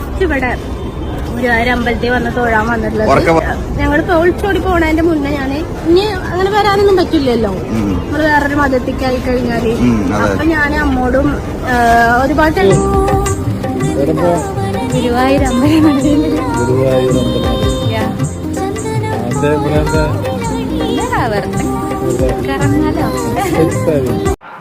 Last ഇവിടെ ഗുരുവായൂരമ്പലത്തിൽ വന്ന് തൊഴാൻ വന്നിട്ടുള്ളത്. ഞങ്ങൾ ഒളിച്ചോടി പോണതിന്റെ മുന്നേ ഞാൻ ഇനി അങ്ങനെ വരാനൊന്നും പറ്റില്ലല്ലോ. നമ്മൾ വേറൊരു മതത്തിക്കായി ആയി കഴിഞ്ഞാൽ. അപ്പൊ ഞാൻ അമ്മോടും ഒരുപാട് ഗുരുവായൂരമ്പലം ഗുരുവായൂർ അമ്പലം കറങ്ങാലോ?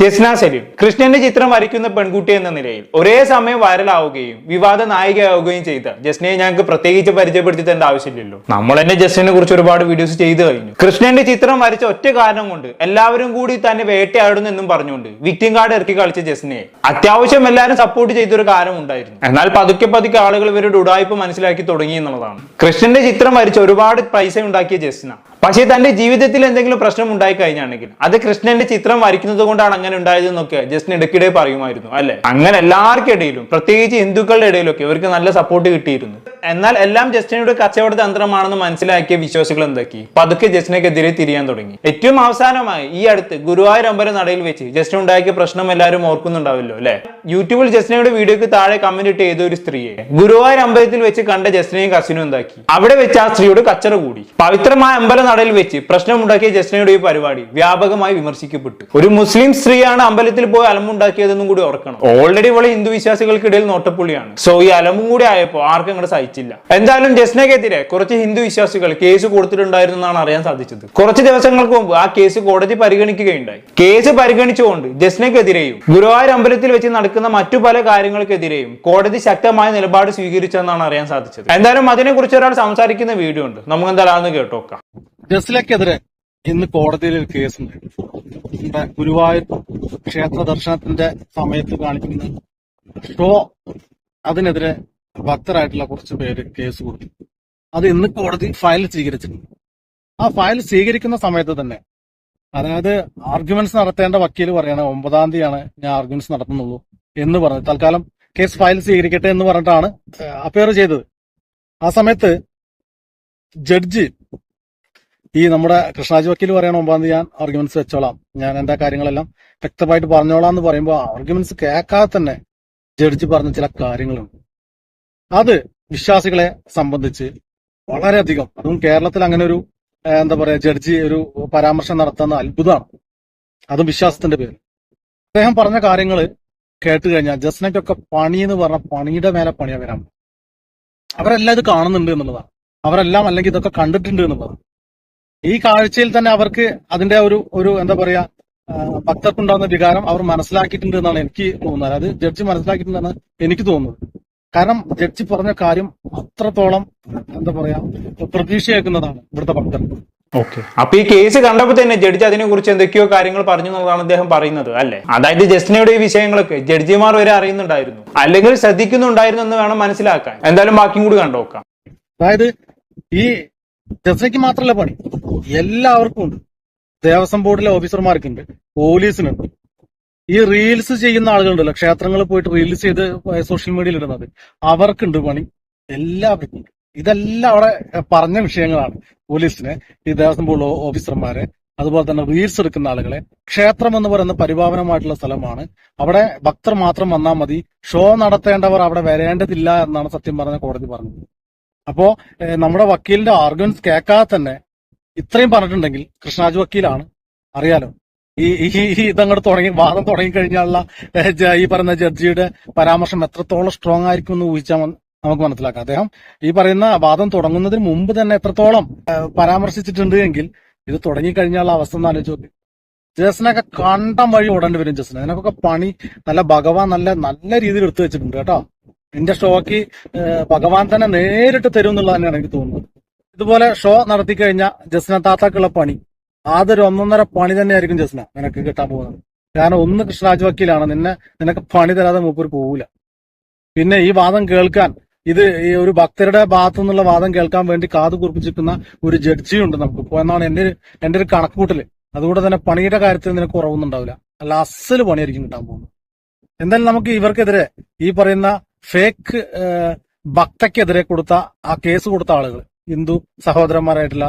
ജസ്ന സലീം കൃഷ്ണന്റെ ചിത്രം വരയ്ക്കുന്ന പെൺകുട്ടി എന്ന നിലയിൽ ഒരേ സമയം വൈറലാവുകയും വിവാദ നായികയാവുകയും ചെയ്ത ജസ്നയെ ഞങ്ങൾക്ക് പ്രത്യേകിച്ച് പരിചയപ്പെടുത്തി തരേണ്ട ആവശ്യമില്ലല്ലോ. നമ്മൾ തന്നെ ജസ്റ്റിനെ കുറിച്ച് ഒരുപാട് വീഡിയോസ് ചെയ്തു കഴിഞ്ഞു. കൃഷ്ണന്റെ ചിത്രം വരച്ച ഒറ്റ കാരണം കൊണ്ട് എല്ലാവരും കൂടി തന്നെ വേട്ടയാടുന്നു എന്നും പറഞ്ഞുകൊണ്ട് വിക്ടിം കാർഡ് ഇറക്കി കളിച്ച ജസ്നയെ അത്യാവശ്യം എല്ലാവരും സപ്പോർട്ട് ചെയ്തൊരു കാലം ഉണ്ടായിരുന്നു. എന്നാൽ പതുക്കെ പതുക്കെ ആളുകൾ ഇവരുടെ ഉടായ്പ മനസ്സിലാക്കി തുടങ്ങി എന്നുള്ളതാണ്. കൃഷ്ണന്റെ ചിത്രം വരച്ച് ഒരുപാട് പൈസ ഉണ്ടാക്കിയ ജസ്ന പക്ഷേ തന്റെ ജീവിതത്തിൽ എന്തെങ്കിലും പ്രശ്നം ഉണ്ടായി കഴിഞ്ഞാണെങ്കിൽ അത് കൃഷ്ണന്റെ ചിത്രം വരയ്ക്കുന്നത് കൊണ്ടാണ് അങ്ങനെ ഉണ്ടായതെന്നൊക്കെ ജസ്റ്റിന് ഇടയ്ക്കിടെ പറയുമായിരുന്നു അല്ലെ? അങ്ങനെ എല്ലാവർക്കും ഇടയിലും പ്രത്യേകിച്ച് ഹിന്ദുക്കളുടെ ഇടയിലൊക്കെ ഇവർക്ക് നല്ല സപ്പോർട്ട് കിട്ടിയിരുന്നു. എന്നാൽ എല്ലാം ജസ്റ്റിനയുടെ കച്ചവട തന്ത്രമാണെന്ന് മനസ്സിലാക്കിയ വിശ്വാസികൾ എന്താക്കി? പതുക്കെ ജസ്റ്റിനെക്കെതിരെ തിരിയാൻ തുടങ്ങി. ഏറ്റവും അവസാനമായി ഈ അടുത്ത് ഗുരുവായൂർ അമ്പലം നടയിൽ വെച്ച് ജസ്റ്റിന് ഉണ്ടാക്കിയ പ്രശ്നം എല്ലാവരും ഓർക്കുന്നുണ്ടാവില്ലോ അല്ലെ? യൂട്യൂബിൽ ജസ്റ്റിനയുടെ വീഡിയോക്ക് താഴെ കമന്റ് ഇട്ട് ഏതൊരു സ്ത്രീയെ ഗുരുവായൂർ അമ്പലത്തിൽ വെച്ച് കണ്ട ജസ്റ്റിനെയും കസിനും എന്താക്കി? അവിടെ വെച്ച് ആ സ്ത്രീയോട് കച്ചറ കൂടി. പവിത്രമായ അമ്പല നടയിൽ വെച്ച് പ്രശ്നമുണ്ടാക്കിയ ജസ്നയുടെ ഈ പരിപാടി വ്യാപകമായി വിമർശിക്കപ്പെട്ടു. ഒരു മുസ്ലിം സ്ത്രീയാണ് അമ്പലത്തിൽ പോയി അലമുണ്ടാക്കിയതെന്നും കൂടി ഓർക്കണം. ഓൾറെഡി ഇവളെ ഹിന്ദു വിശ്വാസികൾക്കിടയിൽ നോട്ടപ്പുള്ളിയാണ്. സോ ഈ അലമും കൂടി ആയപ്പോൾ ആർക്കും അങ്ങോട്ട് സഹിച്ചില്ല. എന്തായാലും ജസ്നക്കെതിരെ കുറച്ച് ഹിന്ദു വിശ്വാസികൾ കേസ് കൊടുത്തിട്ടുണ്ടായിരുന്നു എന്നാണ് അറിയാൻ സാധിച്ചത്. കുറച്ച് ദിവസങ്ങൾക്ക് മുമ്പ് ആ കേസ് കോടതി പരിഗണിക്കുകയുണ്ടായി. കേസ് പരിഗണിച്ചുകൊണ്ട് ജസ്നക്കെതിരെയും ഗുരുവായൂർ അമ്പലത്തിൽ വെച്ച് നടക്കുന്ന മറ്റു പല കാര്യങ്ങൾക്കെതിരെയും കോടതി ശക്തമായ നിലപാട് സ്വീകരിച്ചെന്നാണ് അറിയാൻ സാധിച്ചത്. എന്തായാലും അതിനെക്കുറിച്ച് ഒരാൾ സംസാരിക്കുന്ന വീഡിയോ ഉണ്ട്. നമുക്ക് എന്തായാലും കേട്ടോക്കാം. ജസ്ലക്കെതിരെ ഇന്ന് കോടതിയിൽ ഒരു കേസുണ്ട്. നമ്മുടെ ഗുരുവായൂർ ക്ഷേത്ര ദർശനത്തിന്റെ സമയത്ത് കാണിക്കുന്ന ഷോ അതിനെതിരെ ഭക്തരായിട്ടുള്ള കുറച്ച് പേര് കേസ് കൊടുത്തു. അത് ഇന്ന് കോടതി ഫയൽ സ്വീകരിച്ചിട്ടുണ്ട്. ആ ഫയൽ സ്വീകരിക്കുന്ന സമയത്ത് തന്നെ അതായത് ആർഗ്യുമെന്റ്സ് നടത്തേണ്ട വക്കീൽ പറയണ ഒമ്പതാം തീയതിയാണ് ഞാൻ ആർഗ്യുമെന്റ്സ് നടത്തുന്നുള്ളൂ എന്ന് പറഞ്ഞു തൽക്കാലം കേസ് ഫയൽ സ്വീകരിക്കട്ടെ എന്ന് പറഞ്ഞിട്ടാണ് അപ്പയർ ചെയ്തത്. ആ സമയത്ത് ജഡ്ജി ഈ നമ്മുടെ കൃഷ്ണാജി വക്കീൽ പറയണ ഒമ്പാം തീയതി ഞാൻ ആർഗ്യുമെന്റ്സ് വെച്ചോളാം. ഞാൻ എന്റെ കാര്യങ്ങളെല്ലാം വ്യക്തമായിട്ട് പറഞ്ഞോളാം എന്ന് പറയുമ്പോൾ ആർഗ്യുമെന്റ്സ് കേൾക്കാതെ തന്നെ ജഡ്ജി പറഞ്ഞ ചില കാര്യങ്ങളുണ്ട്. അത് വിശ്വാസികളെ സംബന്ധിച്ച് വളരെയധികം അതും കേരളത്തിൽ അങ്ങനെ ഒരു എന്താ പറയാ ജഡ്ജി ഒരു പരാമർശം നടത്തുന്ന അത്ഭുതമാണ്. അതും വിശ്വാസത്തിന്റെ പേര് അദ്ദേഹം പറഞ്ഞ കാര്യങ്ങൾ കേട്ട് കഴിഞ്ഞാൽ ജസ്നയ്ക്കൊക്കെ പണി എന്ന് പറഞ്ഞ പണിയുടെ മേലെ പണിയാ വരാൻ അവരെല്ലാം ഇത് കാണുന്നുണ്ട് എന്നുള്ളതാണ്. അവരെല്ലാം അല്ലെങ്കിൽ ഇതൊക്കെ കണ്ടിട്ടുണ്ട് എന്നുള്ളതാണ്. ഈ കാഴ്ചയിൽ തന്നെ അവർക്ക് അതിന്റെ ഒരു ഒരു എന്താ പറയാ ഭക്തർക്കുണ്ടാകുന്ന വികാരം അവർ മനസ്സിലാക്കിയിട്ടുണ്ട് എന്നാണ് എനിക്ക് തോന്നുന്നത്. അത് ജഡ്ജി മനസ്സിലാക്കിയിട്ടുണ്ടെന്ന് എനിക്ക് തോന്നുന്നത്. കാരണം ജഡ്ജി പറഞ്ഞ കാര്യം അത്രത്തോളം എന്താ പറയാ പ്രതീക്ഷയേക്കുന്നതാണ് ഇവിടുത്തെ ഭക്തർ. ഓക്കെ. അപ്പൊ ഈ കേസ് കണ്ടപ്പോൾ തന്നെ ജഡ്ജി അതിനെ കുറിച്ച് എന്തൊക്കെയോ കാര്യങ്ങൾ പറഞ്ഞു എന്നുള്ളതാണ് അദ്ദേഹം പറയുന്നത് അല്ലെ? അതായത് ജസ്റ്റിനയുടെ ഈ വിഷയങ്ങളൊക്കെ ജഡ്ജിമാർ വരെ അറിയുന്നുണ്ടായിരുന്നു. അല്ലെങ്കിൽ ശ്രദ്ധിക്കുന്നുണ്ടായിരുന്നു എന്ന് വേണം മനസ്സിലാക്കാൻ. എന്തായാലും ബാക്കിയും കൂടി കണ്ടോക്കാം അതായത് ഈ ജസ്നയ്ക്ക് മാത്രമല്ല പണി. എല്ലാവർക്കും ഉണ്ട്. ദേവസ്വം ബോർഡിലെ ഓഫീസർമാർക്കുണ്ട്. പോലീസിനുണ്ട്. ഈ റീൽസ് ചെയ്യുന്ന ആളുകളുണ്ടല്ലോ. ക്ഷേത്രങ്ങളിൽ പോയിട്ട് റീൽസ് ചെയ്ത് സോഷ്യൽ മീഡിയയിൽ ഇടുന്നത് അവർക്കുണ്ട് പണി. എല്ലാവർക്കും. ഇതെല്ലാം അവിടെ പറഞ്ഞ വിഷയങ്ങളാണ് പോലീസിനെ ഈ ദേവസ്വം ബോർഡ് ഓഫീസർമാരെ അതുപോലെ തന്നെ റീൽസ് എടുക്കുന്ന ആളുകളെ. ക്ഷേത്രം എന്ന് പറയുന്ന പരിപാവനമായിട്ടുള്ള സ്ഥലമാണ്. അവിടെ ഭക്തർ മാത്രം വന്നാൽ മതി. ഷോ നടത്തേണ്ടവർ അവിടെ വരേണ്ടതില്ല എന്നാണ് സത്യം പറഞ്ഞ കോടതി പറഞ്ഞത്. അപ്പോ നമ്മുടെ വക്കീലിന്റെ ആർഗ്യുമെന്റ്സ് കേൾക്കാതെ തന്നെ ഇത്രയും പറഞ്ഞിട്ടുണ്ടെങ്കിൽ കൃഷ്ണാജ് വക്കീലാണ്. അറിയാലോ. ഈ ഈ ഇതങ്ങോട്ട് തുടങ്ങി വാദം തുടങ്ങി കഴിഞ്ഞാലുള്ള ഈ പറയുന്ന ജഡ്ജിയുടെ പരാമർശം എത്രത്തോളം സ്ട്രോങ് ആയിരിക്കും എന്ന് ഊഹിച്ചാൽ നമുക്ക് മനസ്സിലാക്കാം. അദ്ദേഹം ഈ പറയുന്ന വാദം തുടങ്ങുന്നതിന് മുമ്പ് തന്നെ എത്രത്തോളം പരാമർശിച്ചിട്ടുണ്ട് എങ്കിൽ ഇത് തുടങ്ങിക്കഴിഞ്ഞാലുള്ള അവസ്ഥ ഒന്ന് ആലോചിച്ച് നോക്കി. ജസ്നൊക്കെ കണ്ടം വഴി ഓടേണ്ടി വരും ജസ്ന അതിനൊക്കെ പണി നല്ല ഭഗവാൻ നല്ല നല്ല രീതിയിൽ എടുത്തു വെച്ചിട്ടുണ്ട് കേട്ടോ. എന്റെ ഷോക്ക് ഭഗവാൻ തന്നെ നേരിട്ട് തരും എന്നുള്ളത് തന്നെയാണ് എനിക്ക് തോന്നുന്നത്. ഇതുപോലെ ഷോ നടത്തി കഴിഞ്ഞാൽ ജസ്ന താത്താക്കുള്ള പണി. ആദ്യം ഒന്നൊന്നര പണി തന്നെയായിരിക്കും ജസ്ന നിനക്ക് കിട്ടാൻ പോകുന്നത്. കാരണം ഒന്ന് കൃഷ്ണരാജ് വക്കീലാണ്. നിന്നെ നിനക്ക് പണി തരാതെ മൂപ്പർ പോവില്ല പിന്നെ ഈ വാദം കേൾക്കാൻ ഇത് ഈ ഒരു ഭക്തരുടെ ഭാഗത്തു നിന്നുള്ള വാദം കേൾക്കാൻ വേണ്ടി കാതു കുറിപ്പിച്ചിരിക്കുന്ന ഒരു ജഡ്ജിയുണ്ട് നമുക്ക്. ഇപ്പോ എന്നാണ് എന്റെ ഒരു എന്റെ ഒരു കണക്കൂട്ടൽ അതുകൊണ്ട് തന്നെ പണിയുടെ കാര്യത്തിൽ നിനക്ക് കുറവൊന്നുണ്ടാവില്ല അല്ല അസൽ പണിയായിരിക്കും കിട്ടാൻ പോകുന്നത്. എന്തായാലും നമുക്ക് ഇവർക്കെതിരെ ഈ പറയുന്ന ഫേക്ക് ഭക്തക്കെതിരെ കൊടുത്ത ആ കേസ് കൊടുത്ത ആളുകൾ ഹിന്ദു സഹോദരന്മാരായിട്ടുള്ള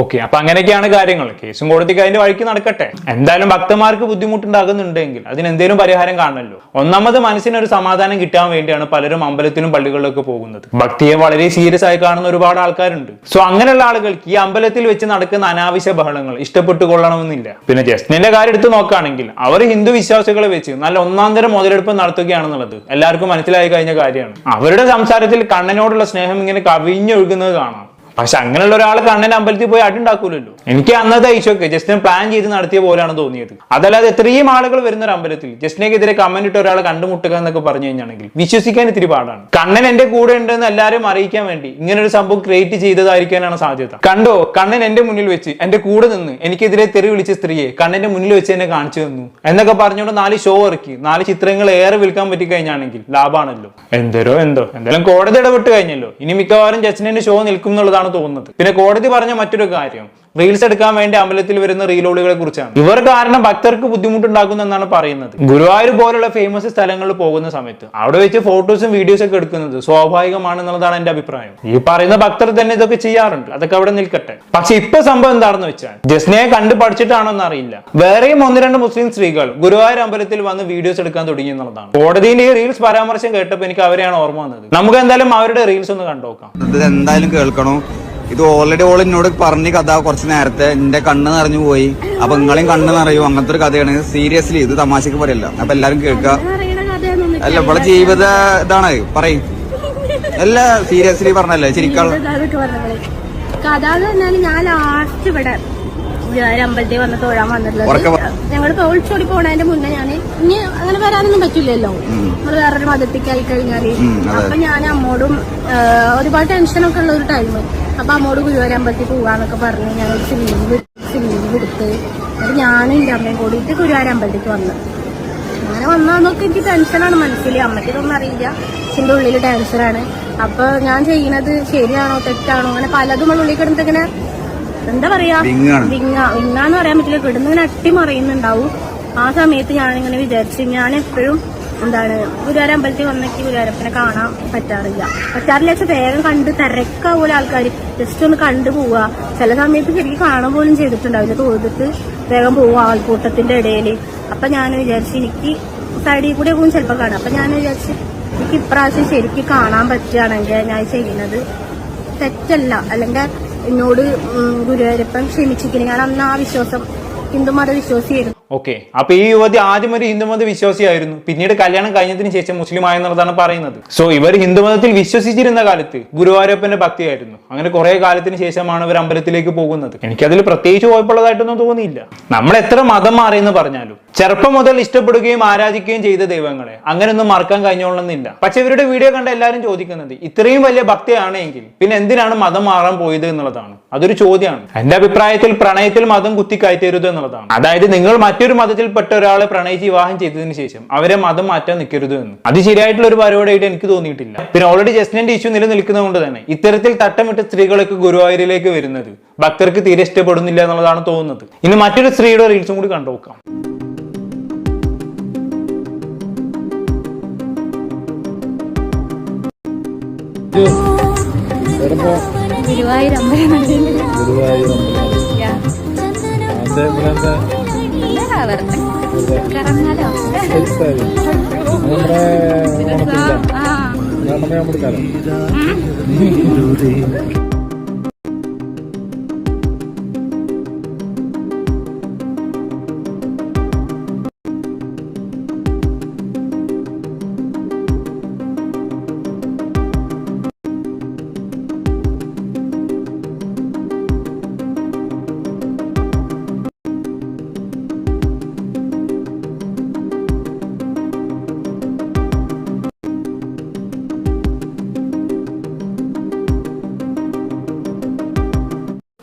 ഓക്കെ അപ്പൊ അങ്ങനെയൊക്കെയാണ് കാര്യങ്ങൾ. കേസും കോടതിക്ക് അതിന്റെ വഴിക്ക് നടക്കട്ടെ. എന്തായാലും ഭക്തന്മാർക്ക് ബുദ്ധിമുട്ടുണ്ടാകുന്നുണ്ടെങ്കിൽ അതിന് എന്തെങ്കിലും പരിഹാരം കാണണമല്ലോ. ഒന്നാമത് മനസ്സിനൊരു സമാധാനം കിട്ടാൻ വേണ്ടിയാണ് പലരും അമ്പലത്തിലും പള്ളികളിലൊക്കെ പോകുന്നത്. ഭക്തിയെ വളരെ സീരിയസ് ആയി കാണുന്ന ഒരുപാട് ആൾക്കാരുണ്ട്. സോ അങ്ങനെയുള്ള ആളുകൾക്ക് ഈ അമ്പലത്തിൽ വെച്ച് നടക്കുന്ന അനാവശ്യ ബഹളങ്ങൾ ഇഷ്ടപ്പെട്ടു കൊള്ളണമെന്നില്ല. പിന്നെ ജസ്റ്റിന്റെ കാര്യം എടുത്ത് നോക്കുകയാണെങ്കിൽ അവർ ഹിന്ദു വിശ്വാസികളെ വെച്ച് നല്ല ഒന്നാം തരം മുതലെടുപ്പ് നടത്തുകയാണെന്നുള്ളത് എല്ലാവർക്കും മനസ്സിലായി കഴിഞ്ഞ കാര്യമാണ്. അവരുടെ സംസാരത്തിൽ കണ്ണനോടുള്ള സ്നേഹം ഇങ്ങനെ കവിഞ്ഞൊഴുകുന്നത് കാണാം. പക്ഷെ അങ്ങനെയുള്ള ഒരാൾ കണ്ണൻ അമ്പലത്തിൽ പോയി അടിണ്ടാക്കൂലല്ലോ എനിക്ക് അന്നത്തെ ഐശോക്ക് ജസ്റ്റിന് പ്ലാൻ ചെയ്ത് നടത്തിയ പോലെയാണ് തോന്നിയത്. അതല്ലാതെ എത്രയും ആളുകൾ വരുന്ന ഒരു അമ്പലത്തിൽ ജസ്റ്റിനെക്കെതിരെ കമന്റ് ഇട്ട് ഒരാളെ കണ്ടുമുട്ടുക എന്നൊക്കെ പറഞ്ഞു കഴിഞ്ഞാണെങ്കിൽ വിശ്വസിക്കാൻ ഇത്തിരി പാടാണ്. കണ്ണൻ എന്റെ കൂടെ ഉണ്ടെന്ന് എല്ലാവരും അറിയിക്കാൻ വേണ്ടി ഇങ്ങനെ ഒരു സംഭവം ക്രിയേറ്റ് ചെയ്തതായിരിക്കാനാണ് സാധ്യത. കണ്ടോ കണ്ണൻ എന്റെ മുന്നിൽ വെച്ച് എന്റെ കൂടെ നിന്ന് എനിക്കെതിരെ തെറി വിളിച്ച സ്ത്രീയെ കണ്ണന്റെ മുന്നിൽ വെച്ച് എന്നെ കാണിച്ചു തന്നു എന്നൊക്കെ പറഞ്ഞുകൊണ്ട് നാല് ഷോ ഇറക്കി. നാല് ചിത്രങ്ങൾ ഏറെ വിൽക്കാൻ പറ്റി കഴിഞ്ഞാണെങ്കിൽ ലാഭാണല്ലോ. എന്തരോ എന്തോ. എന്തായാലും കോടതി ഇടപെട്ട് കഴിഞ്ഞല്ലോ. ഇനി മിക്കവാറും ജസ്റ്റിനെ ഷോ നിൽക്കും എന്നുള്ളതാണ് തോന്നുന്നത്. പിന്നെ കോടതി പറഞ്ഞ മറ്റൊരു കാര്യം. റീൽസ് എടുക്കാൻ വേണ്ടി അമ്പലത്തിൽ വരുന്ന റീലോളുകളെ കുറിച്ചാണ്. ഇവർ കാരണം ഭക്തർക്ക് ബുദ്ധിമുട്ടുണ്ടാക്കുന്നു എന്നാണ് പറയുന്നത്. ഗുരുവായൂർ പോലുള്ള ഫേമസ് സ്ഥലങ്ങളിൽ പോകുന്ന സമയത്ത് അവിടെ വെച്ച് ഫോട്ടോസും വീഡിയോസും ഒക്കെ എടുക്കുന്നത് സ്വാഭാവികമാണെന്നുള്ളതാണ് എന്റെ അഭിപ്രായം. ഈ പറയുന്ന ഭക്തർ തന്നെ ഇതൊക്കെ ചെയ്യാറുണ്ട്. അതൊക്കെ അവിടെ നിൽക്കട്ടെ. പക്ഷെ ഇപ്പൊ സംഭവം എന്താണെന്ന് വെച്ചാൽ ജസ്നയെ കണ്ടു പഠിച്ചിട്ടാണോ എന്ന് അറിയില്ല. വേറെയും ഒന്ന് രണ്ട് മുസ്ലിം സ്ത്രീകൾ ഗുരുവായൂർ അമ്പലത്തിൽ വന്ന് വീഡിയോസ് എടുക്കാൻ തുടങ്ങി എന്നുള്ളതാണ്. കോടതിന്റെ ഈ റീൽസ് പരാമർശം കേട്ടപ്പോൾ എനിക്ക് അവരെയാണ് ഓർമ്മ വന്നത്. നമുക്ക് എന്തായാലും അവരുടെ റീൽസ് ഒന്ന് കണ്ടുനോക്കാം എന്തായാലും കേൾക്കണം. ഇത് ഓൾറെഡി ഓൾ എന്നോട് പറഞ്ഞ കഥ കുറച്ച് നേരത്തെ. എന്റെ കണ്ണ് നിറഞ്ഞു പോയി. അപ്പൊ നിങ്ങളെയും കണ്ണ് നിറയും. അങ്ങനത്തെ ഒരു കഥയാണ്. സീരിയസ്ലി ഇത് തമാശക്ക് പറയല്ല. അപ്പൊ എല്ലാരും കേൾക്കുക അല്ല ഇവിടെ ജീവിത ഇതാണ്. പറയും. അല്ല സീരിയസ്ലി പറഞ്ഞല്ലേ? ശരിക്കും. കഥ ഞാൻ ലാസ്റ്റ് ഇവിടെ ഗുരുവായൂർ അമ്പലത്തിൽ വന്ന് തൊഴാൻ വന്നിട്ടുള്ളത്. ഞങ്ങൾ ഒളിച്ചോടി പോണതിന്റെ മുന്നേ ഞാൻ ഇനി അങ്ങനെ വരാനൊന്നും പറ്റില്ലല്ലോ. നമ്മൾ വേറൊരു മതത്തിക്കായി അതെ. അപ്പൊ ഞാൻ അമ്മോടും ഒരുപാട് ടെൻഷനൊക്കെ ഉള്ള ഒരു ടൈം അപ്പൊ അമ്മോട് ഗുരുവായൂർ അമ്പലത്തിൽ പോവാന്നൊക്കെ പറഞ്ഞ് ഞങ്ങൾ സിലീവ് സിലീവ് എടുത്ത് എന്നിട്ട് ഞാനും എന്റെ അമ്മയും കൂടിയിട്ട് ഗുരുവായൂർ അമ്പലത്തിക്ക് വന്നു. അങ്ങനെ വന്നാന്നൊക്കെ എനിക്ക് ടെൻഷനാണ് മനസ്സിൽ അമ്മയ്ക്ക് ഇതൊന്നും അറിയില്ല. എന്റെ ഉള്ളിൽ ടെൻഷനാണ് അപ്പൊ ഞാൻ ചെയ്യണത് ശരിയാണോ തെറ്റാണോ? അങ്ങനെ പലതും ഉള്ള ഉള്ളിൽ കിടന്നിട്ട് ഇങ്ങനെ എന്താ പറയാ. വിങ്ങ. വിങ്ങാന്ന് പറയാൻ പറ്റില്ല. കിടന്ന് ഇങ്ങനെ അട്ടിമറിയുന്നുണ്ടാവും ആ സമയത്ത് ഞാനിങ്ങനെ വിചാരിച്ചു ഞാൻ എപ്പോഴും എന്താണ് ഗുരുവാര അമ്പലത്തിൽ വന്നേക്ക് ഗുരുവാരപ്പനെ കാണാൻ പറ്റാറില്ല. പറ്റാറില്ല വെച്ചാൽ വേഗം കണ്ട് തിരക്കാവൂല ആൾക്കാർ ജസ്റ്റ് ഒന്ന് കണ്ടു പോവുക. ചില സമയത്ത് ശരിക്കും കാണാൻ പോലും ചെയ്തിട്ടുണ്ടാവില്ല. തോന്നിട്ട് വേഗം പോവുക ആൾക്കൂട്ടത്തിന്റെ ഇടയിൽ അപ്പൊ ഞാൻ വിചാരിച്ചു എനിക്ക് സൈഡിൽ കൂടെ പോകും ചിലപ്പോൾ കാണാം. അപ്പൊ ഞാൻ വിചാരിച്ചു എനിക്ക് ഇപ്രാവശ്യം ശരിക്കും കാണാൻ പറ്റുകയാണെങ്കിൽ ഞാൻ ചെയ്യുന്നത് തെറ്റല്ല. അല്ലെങ്കിൽ എന്നോട് ഗുരുവായൂരപ്പൻ ക്ഷമിച്ചിരിക്കുന്നു. ഞാൻ അന്ന് ആ വിശ്വാസം ഹിന്ദുമത വിശ്വാസിയായിരുന്നു ഓക്കെ. അപ്പൊ ഈ യുവതി ആദ്യം ഒരു ഹിന്ദുമത വിശ്വാസിയായിരുന്നു. പിന്നീട് കല്യാണം കഴിഞ്ഞതിന് ശേഷം മുസ്ലിം ആയെന്നുള്ളതാണ് പറയുന്നത്. സോ ഇവർ ഹിന്ദുമതത്തിൽ വിശ്വസിച്ചിരുന്ന കാലത്ത് ഗുരുവായൂരപ്പന്റെ ഭക്തിയായിരുന്നു. അങ്ങനെ കുറെ കാലത്തിന് ശേഷമാണ് ഇവർ അമ്പലത്തിലേക്ക് പോകുന്നത്. എനിക്കതിൽ പ്രത്യേകിച്ച് കുഴപ്പമുള്ളതായിട്ടൊന്നും തോന്നിയില്ല. നമ്മൾ എത്ര മതം മാറിയെന്ന് പറഞ്ഞാലും ചെറുപ്പം മുതൽ ഇഷ്ടപ്പെടുകയും ആരാധിക്കുകയും ചെയ്ത ദൈവങ്ങളെ അങ്ങനെയൊന്നും മറക്കാൻ കഴിഞ്ഞോളണമെന്നില്ല. പക്ഷെ ഇവരുടെ വീഡിയോ കണ്ട എല്ലാവരും ചോദിക്കുന്നത് ഇത്രയും വലിയ ഭക്തിയാണെങ്കിൽ പിന്നെ എന്തിനാണ് മതം മാറാൻ പോയത് എന്നുള്ളതാണ്. അതൊരു ചോദ്യമാണ്. എന്റെ അഭിപ്രായത്തിൽ പ്രണയത്തിൽ മതം കുത്തിക്കയറ്റരുത് എന്നുള്ളതാണ്. അതായത് നിങ്ങൾ മറ്റൊരു മതത്തിൽപ്പെട്ട ഒരാളെ പ്രണയിച്ച് വിവാഹം ചെയ്തതിന് ശേഷം അവരെ മതം മാറ്റാൻ നിൽക്കരുത് എന്ന്. അത് ശരിയായിട്ടുള്ള ഒരു പരിപാടിയായിട്ട് എനിക്ക് തോന്നിയിട്ടില്ല. പിന്നെ ഓൾറെഡി ജസ്റ്റിന്റെ ഇഷ്യൂ നിലനിൽക്കുന്നതുകൊണ്ട് തന്നെ ഇത്തരത്തിൽ തട്ടമിട്ട സ്ത്രീകളൊക്കെ ഗുരുവായൂരിലേക്ക് വരുന്നത് ഭക്തർക്ക് തീരെ ഇഷ്ടപ്പെടുന്നില്ല എന്നുള്ളതാണ് തോന്നുന്നത്. ഇനി മറ്റൊരു സ്ത്രീയുടെ റീൽസും കൂടി കണ്ടുനോക്കാം ഗുരുവായൂർ അമ്പലം. വരട്ടെ കറങ്ങാലോ? നമ്മുടെ നമ്മുടെ നമ്മുടെ കാലം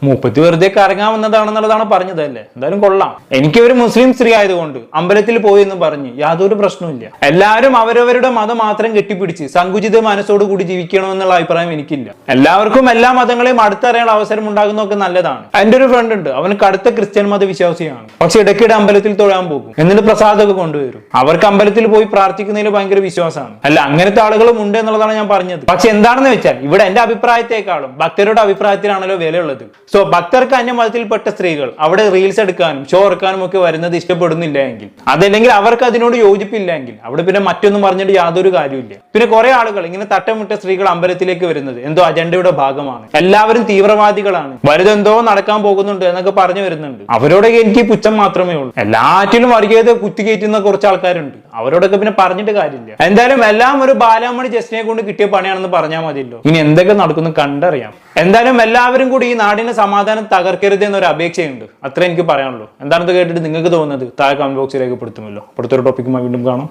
മൂപ്പത്തി വെറുതെ കറങ്ങാൻ വന്നതാണെന്നുള്ളതാണ് പറഞ്ഞത് അല്ലേ? എന്തായാലും കൊള്ളാം. എനിക്ക് ഒരു മുസ്ലിം സ്ത്രീ ആയതുകൊണ്ട് അമ്പലത്തിൽ പോയി എന്ന് പറഞ്ഞ് യാതൊരു പ്രശ്നവുമില്ല. എല്ലാവരും അവരവരുടെ മതം മാത്രം കെട്ടിപ്പിടിച്ച് സങ്കുചിത മനസ്സോട് കൂടി ജീവിക്കണമെന്നുള്ള അഭിപ്രായം എനിക്കില്ല. എല്ലാവർക്കും എല്ലാ മതങ്ങളെയും അടുത്തറിയാൻ അവസരം ഉണ്ടാകുന്നതൊക്കെ നല്ലതാണ്. എന്റെ ഒരു ഫ്രണ്ട് ഉണ്ട്. അവന് കടുത്ത ക്രിസ്ത്യൻ മത വിശ്വാസിയാണ് പക്ഷെ ഇടയ്ക്കിടെ അമ്പലത്തിൽ തൊഴാൻ പോകും. എന്നിട്ട് പ്രസാദമൊക്കെ കൊണ്ടുവരും. അവർക്ക് അമ്പലത്തിൽ പോയി പ്രാർത്ഥിക്കുന്നതിൽ ഭയങ്കര വിശ്വാസമാണ്. അല്ല അങ്ങനത്തെ ആളുകളും ഉണ്ട് എന്നുള്ളതാണ് ഞാൻ പറഞ്ഞത്. പക്ഷെ എന്താണെന്ന് വെച്ചാൽ ഇവിടെ എന്റെ അഭിപ്രായത്തെക്കാളും ഭക്തരുടെ അഭിപ്രായത്തിലാണല്ലോ വിലയുള്ളത്. സോ ഭക്തർക്ക് അന്യമതത്തിൽപ്പെട്ട സ്ത്രീകൾ അവിടെ റീൽസ് എടുക്കാനും ഷോ ഇറക്കാനും ഒക്കെ വരുന്നത് ഇഷ്ടപ്പെടുന്നില്ല എങ്കിൽ അതല്ലെങ്കിൽ അവർക്ക് അതിനോട് യോജിപ്പില്ല എങ്കിൽ അവിടെ പിന്നെ മറ്റൊന്നും പറഞ്ഞിട്ട് യാതൊരു കാര്യമില്ല പിന്നെ കുറെ ആളുകൾ ഇങ്ങനെ തട്ടമിട്ട സ്ത്രീകൾ അമ്പലത്തിലേക്ക് വരുന്നത് എന്തോ അജണ്ടയുടെ ഭാഗമാണ്. എല്ലാവരും തീവ്രവാദികളാണ്. വലുതെന്തോ നടക്കാൻ പോകുന്നുണ്ട് എന്നൊക്കെ പറഞ്ഞു വരുന്നുണ്ട്. അവരോടൊക്കെ എനിക്ക് പുച്ഛം മാത്രമേ ഉള്ളൂ. എല്ലാറ്റിലും വർഗീയത കുത്തിക്കയറ്റുന്ന കുറച്ച് ആൾക്കാരുണ്ട്. അവരോടൊക്കെ പിന്നെ പറഞ്ഞിട്ട് കാര്യമില്ല. എന്തായാലും എല്ലാം ഒരു ബാലാമണി ജസ്റ്റിനെ കൊണ്ട് കിട്ടിയ പണിയാണെന്ന് പറഞ്ഞാൽ മതിയല്ലോ. ഇനി എന്തൊക്കെ നടക്കുന്നു കണ്ടറിയാം. എന്തായാലും എല്ലാവരും കൂടി ഈ നാടിന്റെ സമാധാനം തകർക്കരുത് എന്നൊരു അപേക്ഷയുണ്ട്. അത്ര എനിക്ക് പറയാനുള്ളൂ. എന്താണെന്ന് കേട്ടിട്ട് നിങ്ങൾക്ക് തോന്നുന്നത് താഴെ കമന്റ് ബോക്സിൽ രേഖപ്പെടുത്തുമല്ലോ. അടുത്തൊരു ടോപ്പിക്കുമായി വീണ്ടും കാണാം.